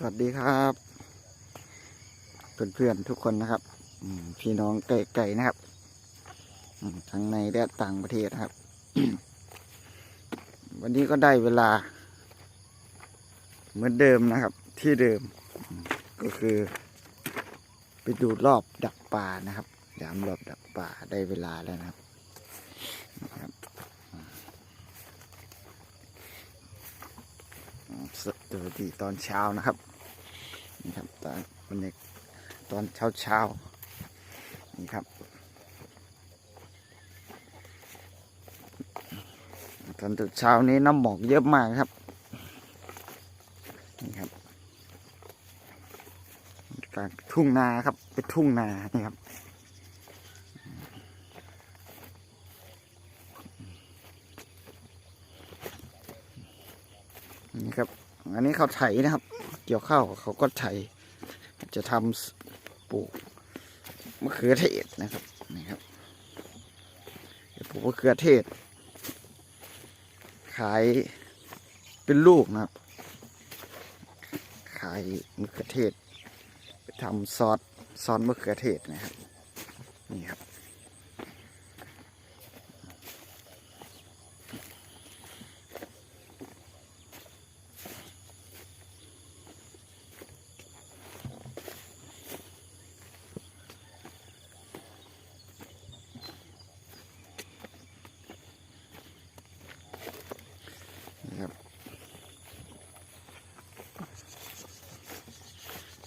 สวัสดีครับ เพื่อนๆทุกคนนะครับพี่น้องไก่ๆนะครับทั้งในและต่างประเทศนะครับ วันนี้ก็ได้เวลา เหมือนเดิมนะครับ ที่เดิม ก็คือ ไปดูรอบดักปลานะครับยามรอบดักปลาได้เวลาแล้วนะครับสวัสดีตอนเช้านะครับ นี่ครับตอนตอนเช้าเช้าๆนี่ครับตอนเช้านี้น้ำหมอกเยอะมากครับนี่ครับกลางทุ่งนาครับเป็นทุ่งนานี่ครับนี่ครับ อันนี้เขาไถนะครับ เกี่ยวข้าวเขาก็ไถ จะทำปลูกมะเขือเทศนะครับนี่ครับปลูกมะเขือเทศ ขายเป็นลูกนะครับ ขายมะเขือเทศไปทำซอสซอสมะเขือเทศนะครับนี่ครับ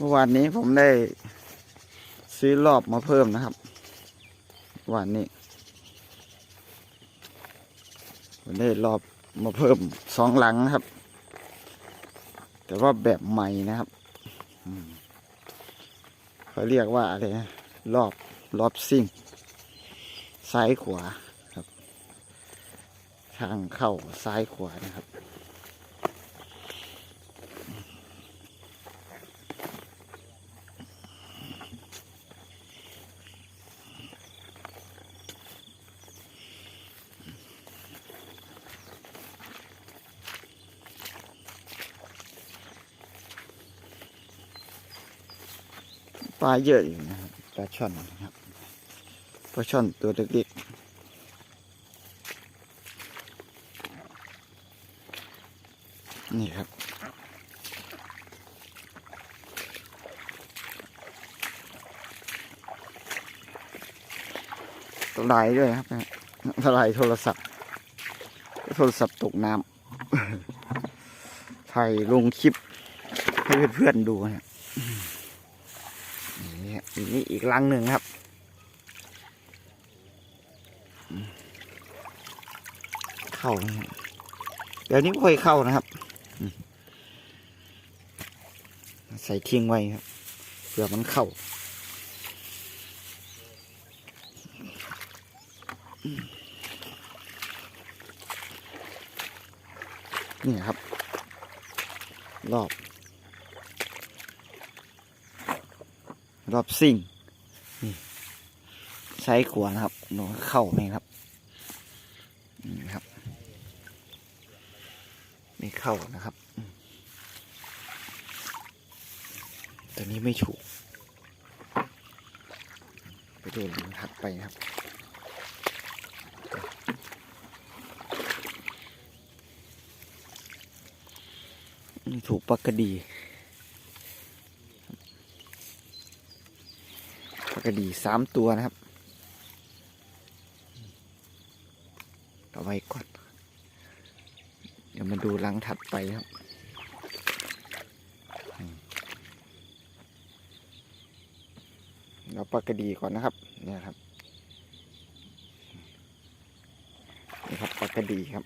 มื่อวานนี้ผมได้ซื้อรอบมาเพิ่มนะครับวานนี้ผมได้รอบมาเพิ่มสองหลังนะครับ แต่ว่าแบบใหม่นะครับเขาเรียกว่าอะไรนะรอบรอบซิ่ง ซ้ายขวาครับ ทางเข้าซ้ายขวานะครับ ปลาเยอะอยู่นะครับปลาช่อนนะครับปลาช่อนตัวเล็กๆนี่ครับตะไลด้วยครับนะตะไลโทรศัพท์ โทรศัพท์ตกน้ำถ่ายลงคลิปให้เพื่อนๆดูนี่ย นี่อีกลังหนึ่งครับ เข้าเดี๋ยวนี้ค่อยเข้านะครับ ใส่ทิ้งไว้ครับเผื่อมันเข้านี่ครับ รอบ รอบซิ่งใช้ขวานครับหนูเข้าไหมครับนี่ครับ ไม่เข้านะครับตัวนี้ไม่ถูก ไปดูหลังถัดไปนะครับถูกปลากระดี ปลา กระดีสามตัวนะครับเอาไว้ก่อน เดี๋ยวมาดูหลังถัดไปครับเอาปลากระดีก่อนนะครับ เนี่ยครับ นี่ครับปลากระดีครับ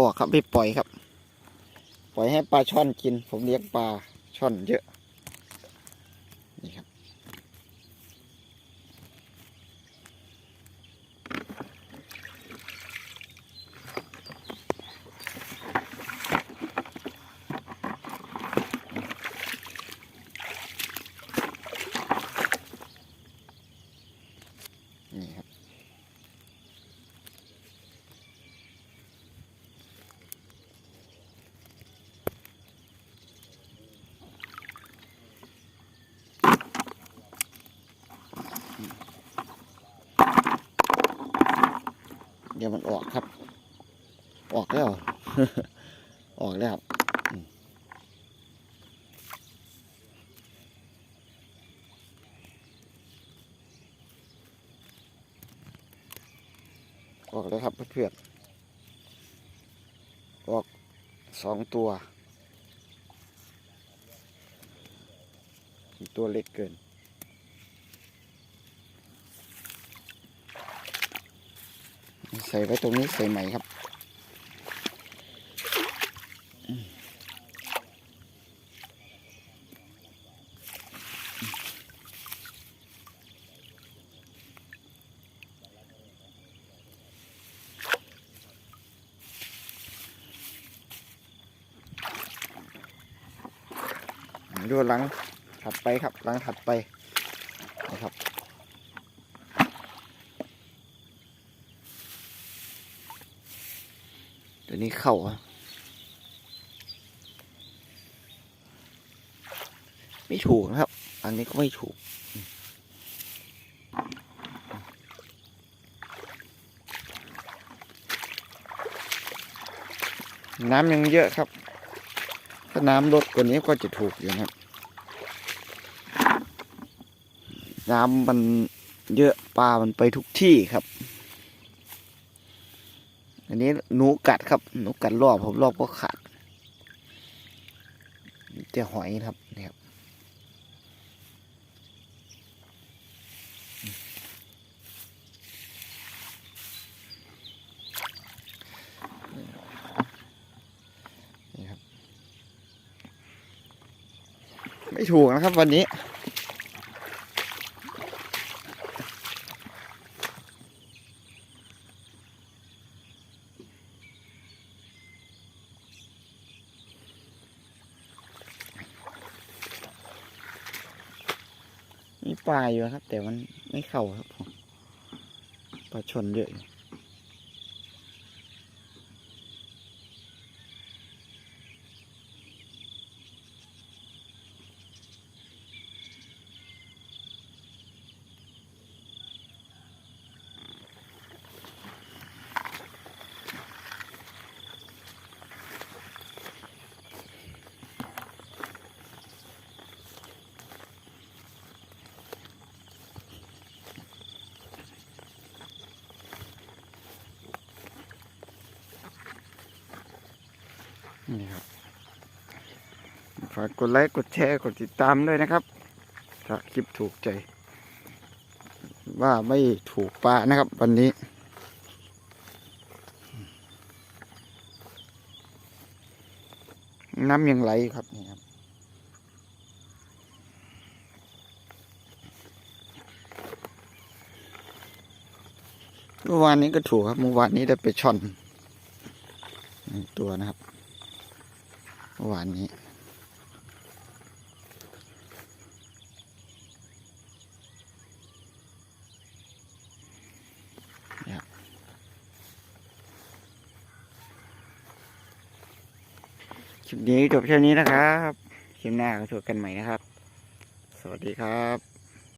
อออกครับไม่ปล่อยครับ ปล่อยให้ปลาช่อนกิน ผมเลี้ยงปลาช่อนเยอะ นี่ครับ น เดี๋ยวมันออกครับ ออกแล้ว ออกแล้วอออกแล้วครับเพื่อนออกสองตัว ตัวเล็กเกิน ใส่ไว้ตรงนี้ใส่ใหม่ครับ ดูหลังถัดไปครับหลังถัดไปนะครับ ตัว นี้เข้าไม่ถูกนะครับ อันนี้ก็ไม่ถูก น้ำยังเยอะครับ ถ้าน้ำลดกว่านี้ก็จะถูกอยู่นะครับ น้ำมันเยอะปลามันไปทุกที่ครับ อันนี้หนูกัดครับหนูกัดรอบผมรอบก็ขาดเจ้าหอยครับนี่ครับนี่ครับไม่ถูกนะครับวันนี้ มี ปลาอยู่ครับ แต่มันไม่เข้าครับผมปลาชนเยอะ นี่ครับฝากกดไลค์กดแชร์กดติดตามด้วยนะครับ ถ้าคลิปถูกใจ ว่าไม่ถูกปลานะครับ วันนี้ น้ำยังไหลครับนี่ครับเมื่อวานนี้ก็ถูกครับเมื่อวานนี้ได้ไปช่อนตัวนะครับ มื่อวานนี้ คลิปนี้จบแค่นี้นะครับ คลิปหน้าก็ถูกกันใหม่นะครับ สวัสดีครับ